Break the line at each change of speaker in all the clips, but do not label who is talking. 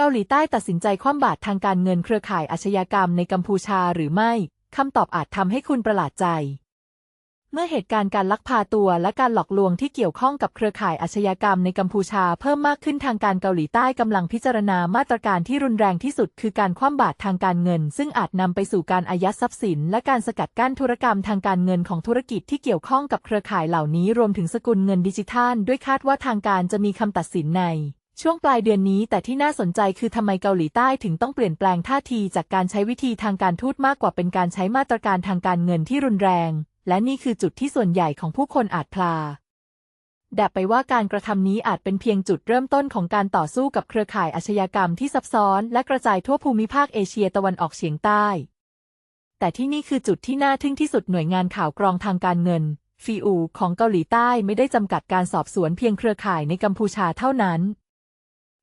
เกาหลีใต้ตัดสินใจคว่ำบาตรทางการเงินเครือข่ายอาชญากรรมในกัมพูชาหรือไม่คำตอบอาจทำให้คุณประหลาดใจ เมื่อเหตุการณ์การลักพาตัวและการหลอกลวงที่เกี่ยวข้องกับเครือข่ายอาชญากรรมในกัมพูชาเพิ่มมากขึ้นทางการเกาหลีใต้กำลังพิจารณามาตรการที่รุนแรงที่สุดคือการคว่ำบาตรทางการเงิน ซึ่งอาจนำไปสู่การอายัดทรัพย์สิน และการสกัดกั้นธุรกรรมทางการเงินของธุรกิจที่เกี่ยวข้องกับเครือข่ายเหล่านี้รวมถึงสกุลเงินดิจิทัล ด้วยคาดว่าทางการจะมีคำตัดสินใน ช่วงปลายเดือนนี้แต่ที่น่าสนใจคือทำไมเกาหลีใต้ถึงต้องเปลี่ยนแปลงท่าทีจากการใช้วิธีทางการทูตมากกว่าเป็นการใช้มาตรการทางการเงินที่รุนแรง และนี่คือจุดที่ส่วนใหญ่ของผู้คนอาจพลาดแดบไปว่าการกระทำนี้อาจเป็นเพียงจุดเริ่มต้นของการต่อสู้กับเครือข่ายอาชญากรรมที่ซับซ้อน และกระจายทั่วภูมิภาคเอเชียตะวันออกเฉียงใต้ แต่ที่นี่คือจุดที่น่าทึ่งที่สุดหน่วยงานข่าวกรองทางการเงินฟีอูของเกาหลีใต้ไม่ได้จำกัดการสอบสวนเพียงเครือข่ายในกัมพูชาเท่านั้น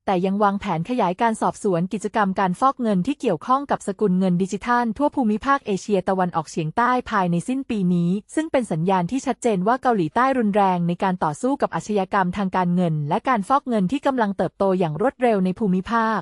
แต่ยังวางแผนขยายการสอบสวนกิจกรรมการฟอกเงินที่เกี่ยวข้องกับสกุลเงินดิจิทัล ทั่วภูมิภาคเอเชียตะวันออกเฉียงใต้ภายในสิ้นปีนี้ ซึ่งเป็นสัญญาณที่ชัดเจนว่าเกาหลีใต้รุนแรงในการต่อสู้กับอาชญากรรมทางการเงิน และการฟอกเงินที่กำลังเติบโตอย่างรวดเร็วในภูมิภาค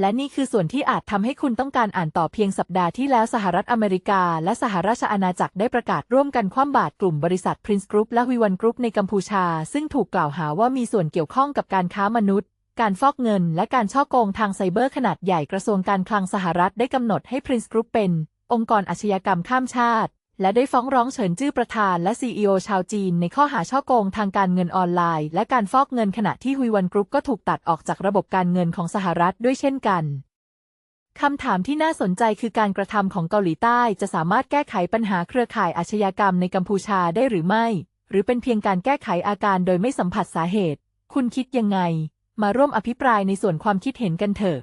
และนี่คือส่วนที่อาจทำให้คุณต้องการอ่านต่อเพียงสัปดาห์ที่แล้วสหรัฐอเมริกา และสหราชอาณาจักรได้ประกาศร่วมกันคว่ำบาตรกลุ่มบริษัท Prince Group และ h วิวันกรุ๊ปในกัมพูชา ซึ่งถูกกล่าวหาว่ามีส่วนเกี่ยวข้องกับการค้ามนุษย์ การฟอกเงินและการช่อโกงทางไซเบอร์ขนาดใหญ่กระทรวงการคลังสหรัฐได้กำหนดให้ Prince Group เป็น องค์กรอาชญากรรมข้ามชาติ และได้ฟ้องร้องเฉินจื้อประธานและ CEO ชาวจีน ในข้อหาช่อโกงทางการเงินออนไลน์ และการฟอกเงินขณะที่ฮุยวันกรุ๊ปก็ถูกตัดออกจากระบบการเงินของสหรัฐด้วยเช่นกันคำถามที่น่าสนใจคือการกระทำของเกาหลีใต้จะสามารถแก้ไขปัญหาเครือข่ายอาชญากรรมในกัมพูชาได้หรือไม่ หรือเป็นเพียงการแก้ไขอาการโดยไม่สัมผัสสาเหตุ คุณคิดยังไง มาร่วมอภิปรายในส่วนความคิดเห็นกันเถอะ